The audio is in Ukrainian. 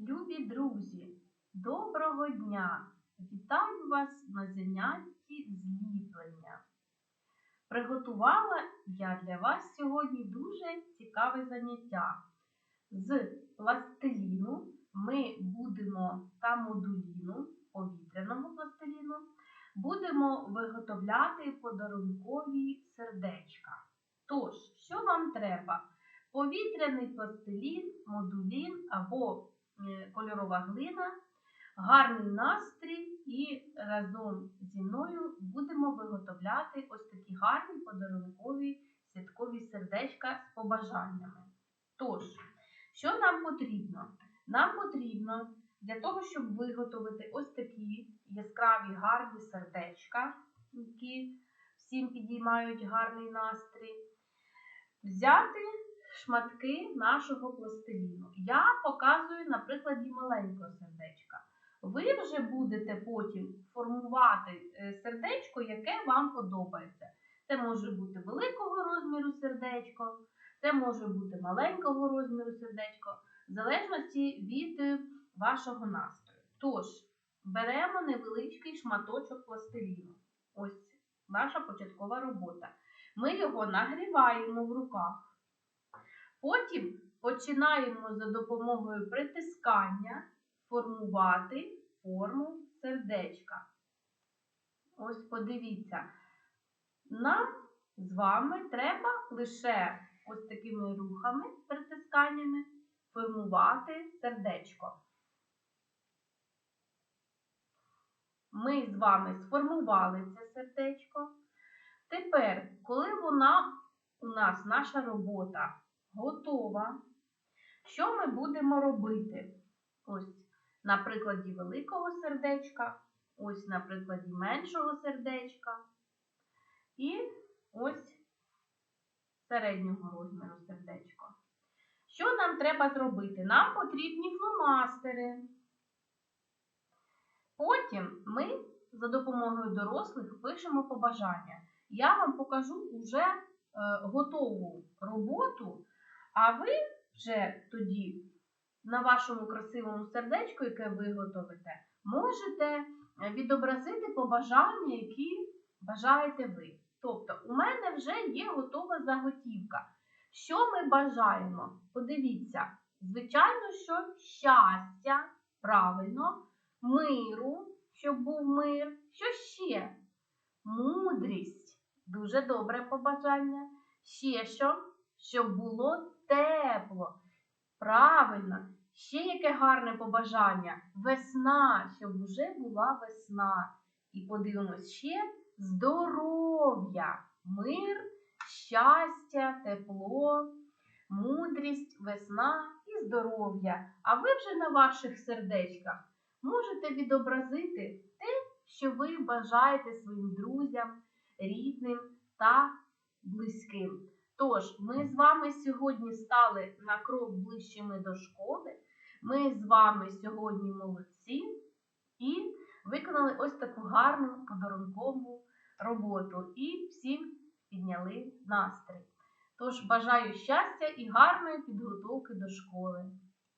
Любі друзі, доброго дня! Вітаю вас на занятті зліплення. Приготувала я для вас сьогодні дуже цікаве заняття. З пластиліну ми будемо та модуліну, повітряного пластиліну, будемо виготовляти подарункові сердечка. Тож, що вам треба? Повітряний пластилін, модулін або кольорова глина, гарний настрій і разом зі мною будемо виготовляти ось такі гарні подарункові святкові сердечка з побажаннями. Тож, що нам потрібно? Нам потрібно для того, щоб виготовити ось такі яскраві гарні сердечка, які всім підіймають гарний настрій, взяти шматки нашого пластиліну. Я показую на прикладі маленького сердечка. Ви вже будете потім формувати е, сердечко, яке вам подобається. Це може бути великого розміру сердечко, це може бути маленького розміру сердечко, в залежності від е, вашого настрою. Тож, беремо невеличкий шматочок пластиліну. Ось наша початкова робота. Ми його нагріваємо в руках. Потім починаємо за допомогою притискання формувати форму сердечка. Ось подивіться, нам з вами треба лише ось такими рухами, притисканнями формувати сердечко. Ми з вами сформували це сердечко. Тепер, коли вона у нас наша робота готова, що ми будемо робити? Ось на прикладі великого сердечка, ось на прикладі меншого сердечка і ось середнього розміру сердечко. Що нам треба зробити? Нам потрібні фломастери. Потім ми за допомогою дорослих пишемо побажання. Я вам покажу уже е, готову роботу, а ви вже тоді на вашому красивому сердечку, яке ви готовите, можете відобразити побажання, які бажаєте ви. Тобто, у мене вже є готова заготівка. Що ми бажаємо? Подивіться, звичайно, що щастя, правильно, миру, щоб був мир. Що ще? Мудрість. Дуже добре побажання. Ще що? Щоб було тепло. Правильно. Ще яке гарне побажання. Весна, щоб вже була весна. І подивимось ще здоров'я, мир, щастя, тепло, мудрість, весна і здоров'я. А ви вже на ваших сердечках можете відобразити те, що ви бажаєте своїм друзям, рідним та близьким. Тож, ми з вами сьогодні стали на крок ближчими до школи. Ми з вами сьогодні молодці і виконали ось таку гарну подарункову роботу і всім підняли настрій. Тож бажаю щастя і гарної підготовки до школи.